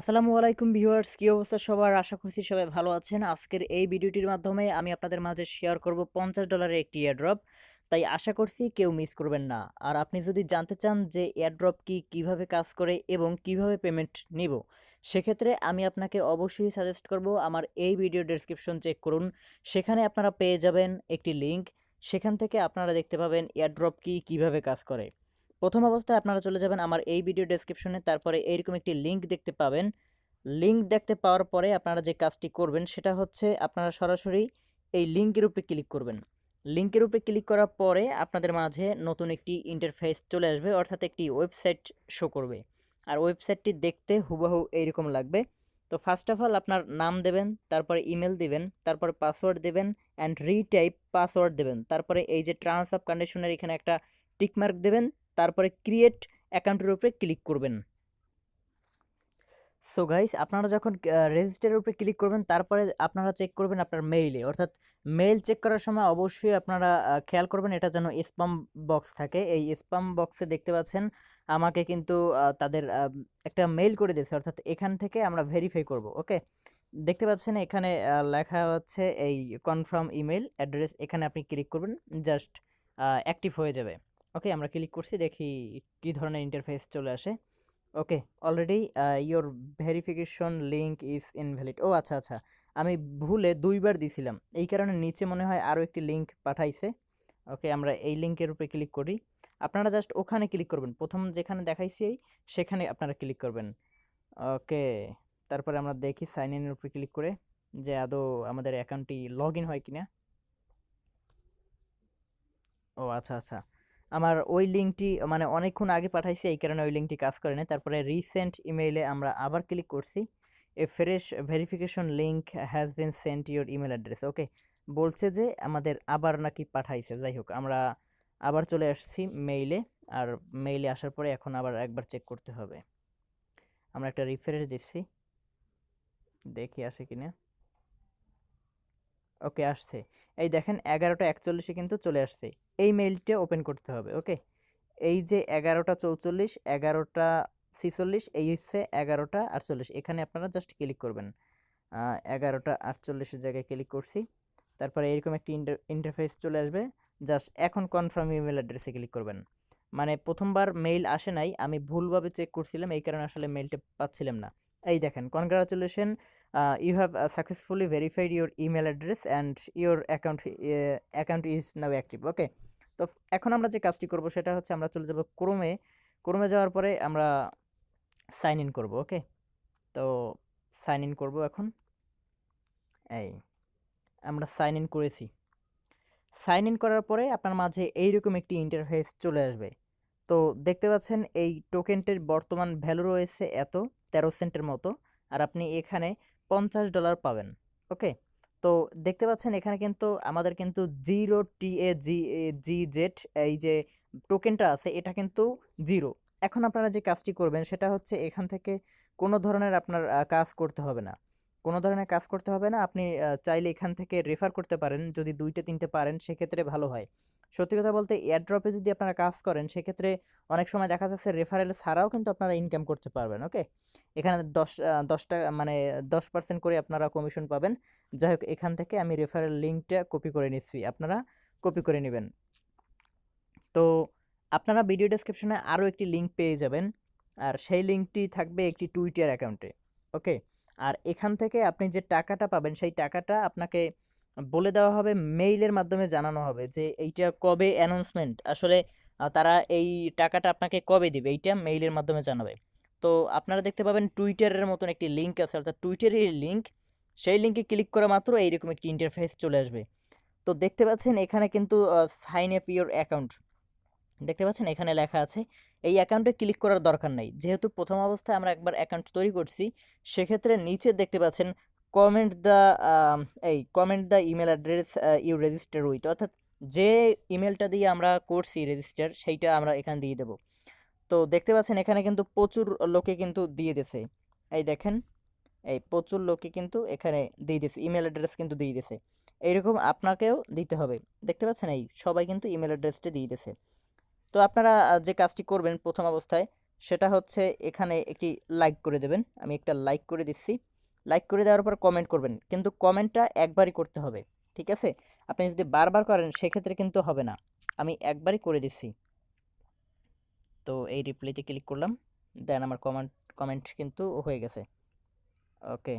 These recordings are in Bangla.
আসসালামু আলাইকুম ভিউয়ার্স, কি অবস্থা সবার? আশা করছি সবাই ভালো আছেন। আজকের এই ভিডিওটির মাধ্যমে আমি আপনাদের মাঝে শেয়ার করব পঞ্চাশ ডলারের একটি এয়ারড্রপ তাই আশা করছি কেউ মিস করবেন না। আর আপনি যদি জানতে চান যে এয়ারড্রপ কি, কীভাবে কাজ করে এবং কীভাবে পেমেন্ট নিব, সেক্ষেত্রে আমি আপনাকে অবশ্যই সাজেস্ট করব আমার এই ভিডিও ডেসক্রিপশন চেক করুন। সেখানে আপনারা পেয়ে যাবেন একটি লিংক সেখান থেকে আপনারা দেখতে পাবেন এয়ারড্রপ কি, কীভাবে কাজ করে। প্রথম অবস্থায় আপনারা চলে যাবেন আমার এই ভিডিও ডেসক্রিপশনে তারপরে এইরকম একটি লিঙ্ক দেখতে পাবেন। লিঙ্ক দেখতে পাওয়ার পরে আপনারা যে কাজটি করবেন সেটা হচ্ছে আপনারা সরাসরি এই লিঙ্কের উপরে ক্লিক করবেন। লিঙ্কের উপরে ক্লিক করার পরে আপনাদের মাঝে নতুন একটি ইন্টারফেস চলে আসবে, অর্থাৎ একটি ওয়েবসাইট শো করবে। আর ওয়েবসাইটটি দেখতে হুবহু এইরকম লাগবে। তো ফার্স্ট অফ অল আপনার নাম দেবেন, তারপরে ইমেল দিবেন, তারপরে পাসওয়ার্ড দেবেন অ্যান্ড রিটাইপ পাসওয়ার্ড দেবেন। তারপরে এই যে টার্মস অফ কন্ডিশনের এখানে একটা টিকমার্ক দেবেন তারপরে ক্রিয়েট অ্যাকাউন্টের উপরে ক্লিক করবেন। সো গাইস আপনারা যখন রেজিস্টারের উপরে ক্লিক করবেন, তারপরে আপনারা চেক করবেন আপনার মেইলে অর্থাৎ মেইল চেক করার সময় অবশ্যই আপনারা খেয়াল করবেন এটা যেন স্পাম বক্স থাকে। এই স্পাম বক্সে দেখতে পাচ্ছেন, আমাকে কিন্তু তাদের একটা মেইল করে দিয়েছে। অর্থাৎ এখান থেকে আমরা ভেরিফাই করব ওকে দেখতে পাচ্ছেন এখানে লেখা হচ্ছে এই কনফার্ম ইমেল অ্যাড্রেস এখানে আপনি ক্লিক করবেন জাস্ট অ্যাক্টিভ হয়ে যাবে। ওকে আমরা ক্লিক করছি, দেখি কি ধরনের ইন্টারফেস চলে আসে। Okay already your verification link is invalid ও আচ্ছা আচ্ছা আমি ভুলে দুইবার দিছিলাম। এই কারণে নিচে মনে হয় আরও একটি লিঙ্ক পাঠাইছে। ওকে আমরা এই লিঙ্কের উপরে ক্লিক করি। আপনারা জাস্ট ওখানে ক্লিক করবেন। প্রথম যেখানে দেখাইছি, সেখানে আপনারা ক্লিক করবেন। ওকে তারপরে আমরা দেখি সাইন ইনের উপরে ক্লিক করে যে আদৌ আমাদের অ্যাকাউন্টটি লগ ইন হয় কিনা। ও আচ্ছা আচ্ছা। আমার ওই লিঙ্কটি মানে অনেকক্ষণ আগে পাঠাইছি, এই কারণে ওই লিঙ্কটি কাজ করে না তারপরে রিসেন্ট ইমেইলে আমরা আবার ক্লিক করছি। A fresh verification link has been sent your email address okay বলছে যে আমাদের আবার নাকি পাঠাইছে, যাই হোক, আমরা আবার চলে আসছি মেইলে আর মেইলে আসার পরে এখন আবার একবার চেক করতে হবে। আমরা একটা রিফ্রেশ দিচ্ছি। দেখি আসে কিনা। ওকে, আসছে। এই দেখেন, এগারোটা একচল্লিশে কিন্তু চলে আসছে। এই মেইলটা ওপেন করতে হবে, ওকে? এই যে এগারোটা চৌচল্লিশ, এগারোটা ছিচল্লিশ, এই হচ্ছে এগারোটা আটচল্লিশ। এখানে আপনারা জাস্ট ক্লিক করবেন। এগারোটা আটচল্লিশের জায়গায় ক্লিক করছি। তারপরে এরকম একটি ইন্টারফেস চলে আসবে। জাস্ট এখন কনফার্ম ইমেল অ্যাড্রেসে ক্লিক করবেন। মানে প্রথমবার মেইল আসে নাই, আমি ভুলভাবে চেক করছিলাম, এই কারণে আসলে মেইলটা পাচ্ছিলাম না। এই দেখেন congratulation you have successfully verified your email address and your account account is now active okay তো এখন আমরা যে কাজটি করব সেটা হচ্ছে আমরা চলে যাব ক্রোমে ক্রোমে যাওয়ার পরে আমরা সাইন ইন করব ওকে তো সাইন ইন করব এখন। এই, আমরা সাইন ইন করেছি। সাইন ইন করার পরে আপনার মাঝে এইরকম একটি ইন্টারফেস চলে আসবে। তো দেখতে পাচ্ছেন এই টোকেনটির বর্তমান ভ্যালু রয়েছে এত, তেরো সেন্টের মতো। আর আপনি এখানে পঞ্চাশ ডলার পাবেন, ওকে? তো দেখতে পাচ্ছেন এখানে কিন্তু আমাদের কিন্তু জিরো টি এ জি জি জেড, এই যে টোকেনটা আছে, এটা কিন্তু জিরো। এখন আপনারা যে কাজটি করবেন সেটা হচ্ছে এখান থেকে কোনো ধরনের আপনার কাজ করতে হবে না। কোনো ধরনের কাজ করতে হবে না, আপনি চাইলে এখান থেকে রেফার করতে পারেন, যদি দুইটা তিনটে পারেন, সেক্ষেত্রে ভালো হয়। সত্যি কথা বলতে এয়ারড্রপে যদি আপনারা কাজ করেন, সেক্ষেত্রে অনেক সময় দেখা যাচ্ছে রেফারেল ছাড়াও কিন্তু আপনারা ইনকাম করতে পারবেন ওকে এখানে দশ দশটা মানে দশ পার্সেন্ট করে আপনারা কমিশন পাবেন। যাই হোক, এখান থেকে আমি রেফারেল লিঙ্কটা কপি করে নিচ্ছি, আপনারা কপি করে নেবেন। তো আপনারা ভিডিও ডেসক্রিপশনে আরও একটি লিঙ্ক পেয়ে যাবেন, আর সেই লিঙ্কটি থাকবে একটি টুইটার অ্যাকাউন্টে ওকে আর এখান থেকে আপনি যে টাকাটা পাবেন, সেই টাকাটা আপনাকে বলে দেওয়া হবে মেইলের মাধ্যমে জানানো হবে যে এইটা কবে অ্যানাউন্সমেন্ট আসলে তারা এই টাকাটা আপনাকে কবে দিবে? এইটা মেইলের মাধ্যমে জানাবে। তো আপনারা দেখতে পাবেন টুইটারের মতন একটি লিঙ্ক আছে, অর্থাৎ টুইটারের লিঙ্ক সেই লিঙ্কে ক্লিক করা মাত্র এইরকম একটি ইন্টারফেস চলে আসবে। তো দেখতে পাচ্ছেন এখানে কিন্তু সাইন আপ ইউর অ্যাকাউন্ট দেখতে পাচ্ছেন এখানে লেখা আছে, এই অ্যাকাউন্টে ক্লিক করার দরকার নাই। যেহেতু প্রথম অবস্থায় আমরা একবার অ্যাকাউন্ট তৈরি করছি, সেক্ষেত্রে নিচে দেখতে পাচ্ছেন কমেন্ট দ্য এই comment the email address you register with অর্থাৎ যে ইমেলটা দিয়ে আমরা করছি রেজিস্টার সেইটা আমরা এখানে দিয়ে দেবো। তো দেখতে পাচ্ছেন এখানে কিন্তু প্রচুর লোকে কিন্তু দিয়ে দিয়েছে। এই দেখেন, এই প্রচুর লোকে কিন্তু এখানে দিয়ে দিয়েছে ইমেল অ্যাড্রেস কিন্তু দিয়ে দিয়েছে। এইরকম আপনাকেও দিতে হবে। দেখতে পাচ্ছেন এই সবাই কিন্তু ইমেল অ্যাড্রেসটা দিয়ে দিয়েছে। তো আপনারা যে কাজটি করবেন প্রথম অবস্থায়, সেটা হচ্ছে এখানে একটি লাইক করে দেবেন। আমি একটা লাইক করে দিচ্ছি। লাইক করে দেওয়ার পর কমেন্ট করবেন। কিন্তু কমেন্টটা একবারই করতে হবে, ঠিক আছে? আপনি যদি বারবার করেন, সেক্ষেত্রে কিন্তু হবে না। আমি একবারই করে দিচ্ছি। তো এই রিপ্লাইতে ক্লিক করলাম দেন আমার কমেন্ট কমেন্ট কিন্তু হয়ে গেছে। ওকে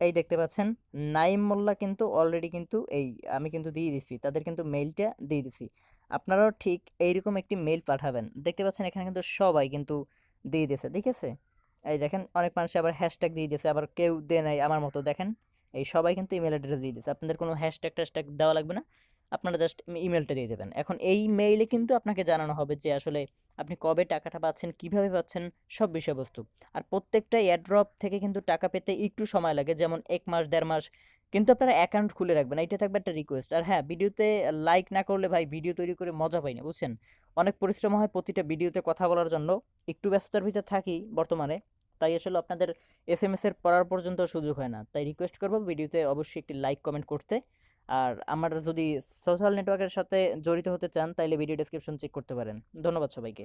এই দেখতে পাচ্ছেন, নাইম মোল্লা কিন্তু অলরেডি কিন্তু এই, আমি কিন্তু দিয়ে দিচ্ছি, তাদের কিন্তু মেইলটা দিয়ে দিচ্ছি। আপনারাও ঠিক এইরকম একটি মেইল পাঠাবেন। দেখতে পাচ্ছেন এখানে কিন্তু সবাই কিন্তু দিয়ে দিয়েছে, ঠিক আছে? এই দেখেন, অনেক মানুষ আবার হ্যাশট্যাগ দিয়ে দিয়েছে, আবার কেউ দেয় নাই আমার মতো। দেখেন, এই সবাই কিন্তু ইমেল অ্যাড্রেস দিয়ে দিয়েছে। আপনাদের কোনো হ্যাশট্যাগ ট্যাশট্যাগ দেওয়া লাগবে না। আপনারা জাস্ট ইমেলটা দিয়ে দেবেন। এখন এই মেইলে কিন্তু আপনাকে জানানো হবে যে আসলে আপনি কবে টাকাটা পাচ্ছেন, কীভাবে পাচ্ছেন, সব বিষয়বস্তু। আর প্রত্যেকটা এয়ারড্রপ থেকে কিন্তু টাকা পেতে একটু সময় লাগে, যেমন এক মাস, দেড় মাস। কিন্তু আপনারা অ্যাকাউন্ট খুলে রাখবেন এটা থাকবে একটা রিকোয়েস্ট আর হ্যাঁ ভিডিওতে লাইক না করলে ভাই, ভিডিও তৈরি করে মজা পাই না, বুঝছেন? অনেক পরিশ্রম হয় প্রতিটা ভিডিওতে কথা বলার জন্য। একটু ব্যস্ততার ভিতরে থাকি বর্তমানে। তাই আসলে আপনাদের এস এম এসের পড়ার পর্যন্ত সুযোগ হয় না। তাই রিকোয়েস্ট করব ভিডিওতে অবশ্যই একটি লাইক কমেন্ট করতে। আর আমার যদি সোশ্যাল নেটওয়ার্কের সাথে জড়িত হতে চান, তাইলে ভিডিও ডেসক্রিপশন চেক করতে পারেন। ধন্যবাদ সবাইকে।